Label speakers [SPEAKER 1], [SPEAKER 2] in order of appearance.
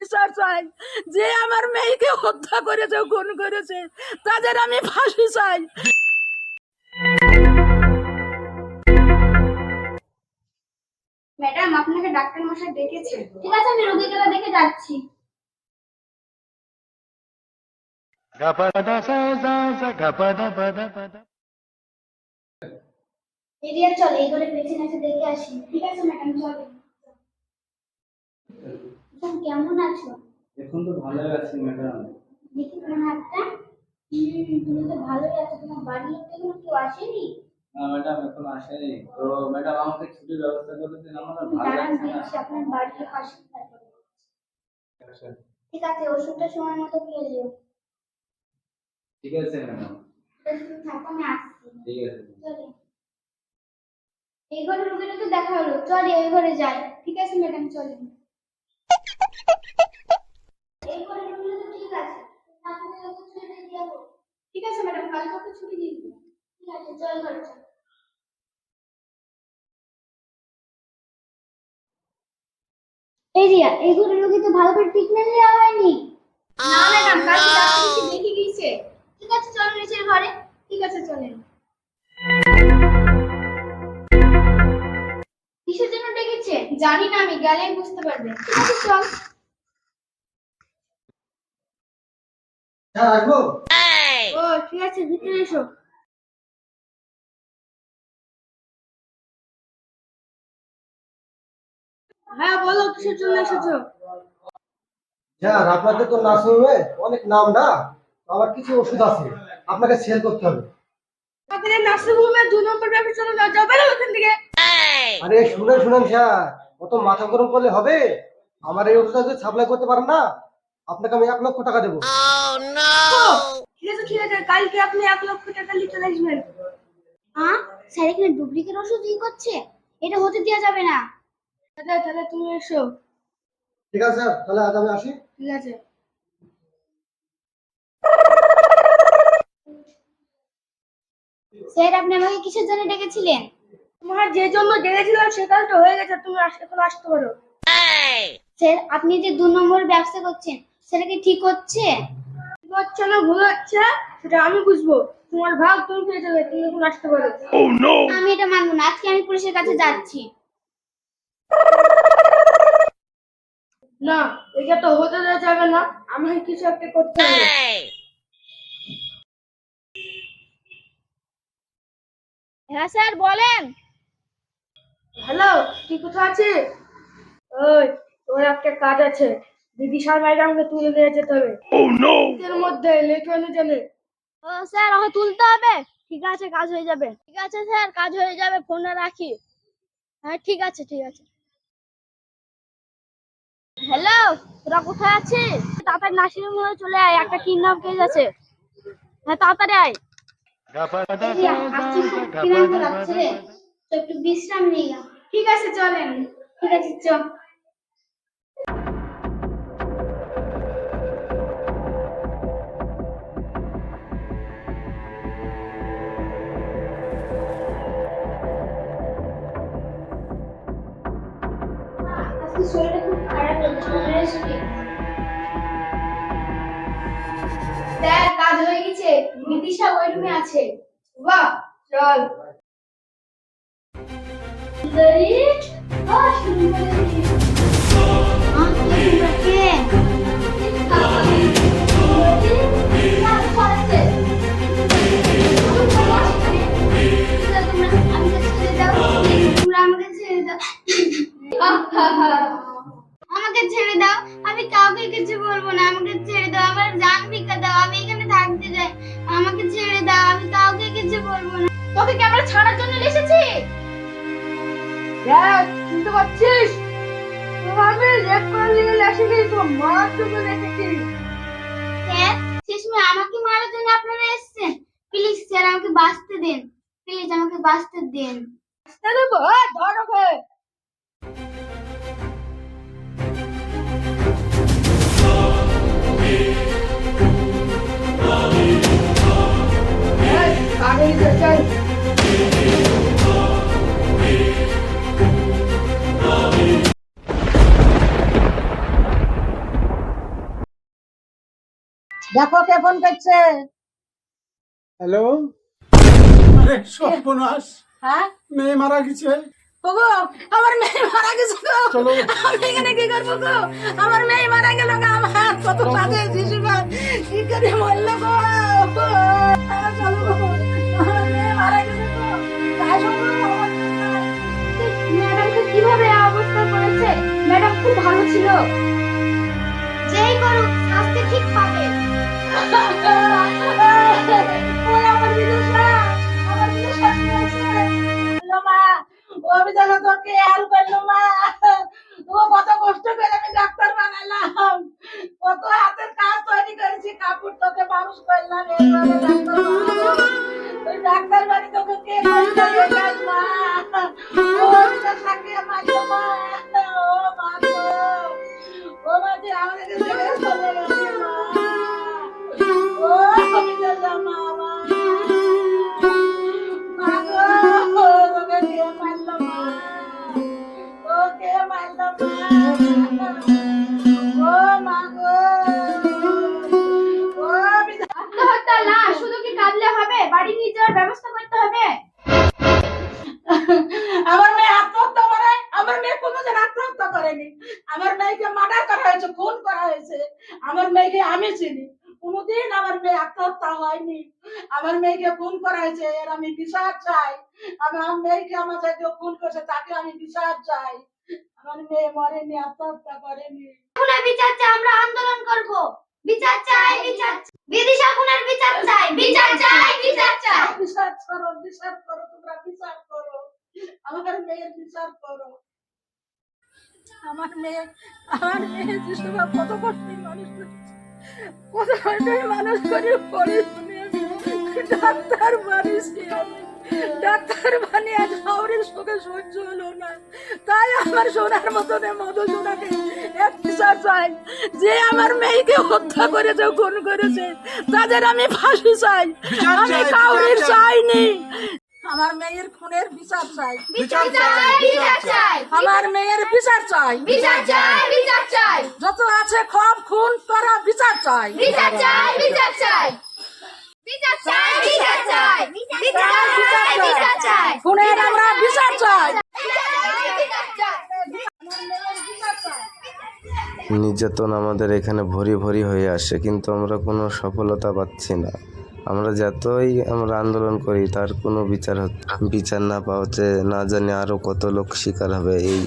[SPEAKER 1] বিচার চাই যে আমার মেয়েকে হত্যা করেছে খুন করেছে তাদের আমি ফাঁসি চাই।
[SPEAKER 2] ম্যাডাম আপনাকে ডাক্তার মশাই ডেকেছে ঠিক আছে আমি রোগীকে দেখে যাচ্ছি. এরিয়া চল এই করে আছে দেখে আসি। ঠিক আছে ম্যাডাম চলো। এখন কেমন আছো?
[SPEAKER 3] এখন তো ভালোই আছি ম্যাডাম
[SPEAKER 2] দেখি তোমার হাতটা। তুমি তো ভালোই আছো। তোমার বাড়ির লোক এখনও কেউ আসেনি?
[SPEAKER 3] না ম্যাডাম এখন আসেনি। তো ম্যাডাম আমাকে ছুটির ব্যবস্থা করে দিন আমার ভালো লাগছে না।
[SPEAKER 2] আপনার বাড়ির
[SPEAKER 3] আচ্ছা,
[SPEAKER 2] ঠিক আছে ওষুধটা সময় মতো খেয়ে নিও।
[SPEAKER 3] ঠিক আছে ম্যাডাম
[SPEAKER 2] থাকো আমি আসছি।
[SPEAKER 3] ঠিক আছে।
[SPEAKER 2] চলে। এই ঘরে রোগীটা তো দেখা হলো। চলে এই ঘরে যাই। ঠিক আছে ম্যাডাম চলে। ঘরে চল এই রিয়া এই ঘরে রোগী তো ভালো করে ট্রিটমেন্ট দেওয়া হয়নি। না ম্যাডাম কালকে ডাক্তার এসে দেখে গিয়েছে। ঠিক আছে চল নিচের ঘরে। ঠিক আছে চলেন কিসের জন্য ডেকেছে? জানি না আমি গেলেই বুঝতে পারবে। ঠিক আছে চল।
[SPEAKER 4] হ্যাঁ আসব
[SPEAKER 2] ও ঠিক আছে ভিতরে এসো। হ্যাঁ বলো কিসের জন্য এসেছ?
[SPEAKER 4] স্যার আপনাদের তো নার্সিংহোমে অনেক নাম না? আমার কিছু ওষুধ আছে আপনাকে সেল করতে হবে।
[SPEAKER 2] আপনাদের নার্সিং হোমে দু নম্বর ব্যাপারে চলে যাওয়া যাবে না ওখান থেকে।
[SPEAKER 4] আরে শুনে শুনেন স্যার অত মাথা গরম করলে হবে? আমার এই ওষুধটা যদি সাপ্লাই করতে পারেন না আপনাকে আমি এক লক্ষ টাকা দেবো।
[SPEAKER 2] ঠিক আছে ঠিক আছে কালকে আপনি এক লক্ষ টাকা নিয়ে চলে আসবেন হ্যাঁ স্যার এখানে ডুপ্লিকেট ওষুধ ই করছে? এটা হতে দেওয়া যাবে না। দাদা তাহলে তুমি এসো।
[SPEAKER 4] ঠিক আছে স্যার তাহলে আজ আমি আসি।
[SPEAKER 2] ঠিক আছে। স্যার আপনি আমাকে কিসের জন্য ডেকেছিলেন? তোমার যে জন্য ডেকেছিলাম সে কাজটা হয়ে গেছে তুমি এখন আসতে পারো। স্যার আপনি যে দু নম্বর ব্যবসা করছেন সেটা কি ঠিক হচ্ছে? হচ্ছে না ভুল হচ্ছে সেটা আমি বুঝব। তোমার ভাগ তুমি পেয়ে যাবে তুমি এখন আসতে পারো। আমি এটা মানবো না আজকে আমি পুলিশের কাছে যাচ্ছি। না এটা তো হতে দেওয়া যাবে না। আমাকে কিছু একটা করতে হবে। হ্যাঁ স্যার বলেন। হ্যালো কি কোথায় আছে ওই তোর একটা কাজ আছে। বিদিশার ম্যাডামকে তুলে নিয়ে যেতে হবে। এর মধ্যে লেট হয়ে জানে? ও স্যার আমাকে তুলতে হবে? ঠিক আছে কাজ হয়ে যাবে। ঠিক আছে স্যার কাজ হয়ে যাবে ফোনটা রাখি। হ্যাঁ ঠিক আছে ঠিক আছে। হ্যালো তোরা কোথায় আছিস? তাড়াতাড়ি নার্সিং হোমে চলে আয়, একটা কিডন্যাপ কেস আছে। হ্যাঁ তাড়াতাড়ি আয়। একটু বিশ্রাম নিই ঠিক আছে চলেন ঠিক আছে চ আজকে শরীরটা খুব স্যার কাজ হয়ে গেছে। নীতিশা ওই আছে। বাহ চল। আমি কিছু বলব না আমাকে ছেড়ে দাও আমার জান ভিক্ষা দাও আমি এখানে থাকতে চাই আমাকে ছেড়ে দাও আমি কাউকে কিছু বলব না। তোকে কি আমরা ছাড়ার জন্য এসেছি?
[SPEAKER 1] দেখ শুনতে পাচ্ছিস। রেপ করে নিয়ে তো মার জন্য রেখেছি
[SPEAKER 2] স্যার শেষমে আমাকে মারার জন্য আপনারা এসেছেন। প্লিজ স্যার আমাকে বাঁচতে দিন। প্লিজ আমাকে বাঁচতে দিন।
[SPEAKER 1] তাহলে ভয় ধর ওকে। দেখো কে ফোন করছে।
[SPEAKER 5] হ্যালো আরে সর্বনাশ
[SPEAKER 1] হ্যাঁ?
[SPEAKER 5] মেয়ে মারা গেছে।
[SPEAKER 1] ওগো আমার মেয়ে মারা গেছে গো।
[SPEAKER 5] চলো।
[SPEAKER 1] আমি এখানে কি করব গো? আমার মেয়ে মারা গেল গো আমার। কত কাজে শিশুরা কি করে মরলো গো? চলো গো। আমার মেয়ে মারা গেছে গো।
[SPEAKER 2] ম্যাডামকে কীভাবে অবস্থা করেছে? ম্যাডাম খুব ভালো ছিল। যেই করুক শাস্তি ঠিক পাবে।
[SPEAKER 1] আমি যেন তোকে কে করল মা।
[SPEAKER 2] শুধু
[SPEAKER 1] করে হয়েছে আমার মেয়েকে আমি চিনি। কোনোদিন আমার মেয়ে আত্মহত্যা হয়নি। আমার মেয়েকে খুন করা এর আমি বিচার চাই। আমার মেয়েকে আমার খুন করেছে, তাকে আমি বিচার চাই। মেয়ে মরেনি আত্মহত্যা করেনি।
[SPEAKER 2] খুনের বিচার চাই আমরা আন্দোলন করব। বিচার চাই বিচার বিদিশা খুনের বিচার চাই বিচার চাই বিচার চাই।
[SPEAKER 1] বিচার করো বিচার করো তোমরা বিচার করো। আমার মেয়ের বিচার করো। আমার মেয়ে আমার মেয়ে যিশুবা কত কষ্টে মানুষ করেছে। কত কষ্টে মানুষ করে পড়ে ডাক্তার আমি ডাক্তার বানিয়ে সুখে সহ্য হলো না। তাই আমার সোনার মতন মধু সোনাকে এক বিচার চাই। যে আমার মেয়েকে হত্যা করেছে খুন করেছে তাদের আমি ফাঁসি চাই। আমি কাউরির চাইনি। আমার মেয়ের খুনের বিচার চাই।
[SPEAKER 2] বিচার চাই বিচার চাই।
[SPEAKER 1] আমার মেয়ের বিচার চাই।
[SPEAKER 2] বিচার চাই বিচার চাই।
[SPEAKER 1] যত আছে খব খুন করা বিচার চাই।
[SPEAKER 2] বিচার চাই বিচার চাই।
[SPEAKER 1] খুনের আমরা বিচার চাই।
[SPEAKER 6] নির্যাতন আমাদের এখানে ভরি ভরি হয়ে আসে কিন্তু আমরা কোনো সফলতা পাচ্ছি না। আমরা যতই আমরা আন্দোলন করি তার কোনো বিচার বিচার না পাওয়াতে না জানি আরও কত লোক শিকার হবে এই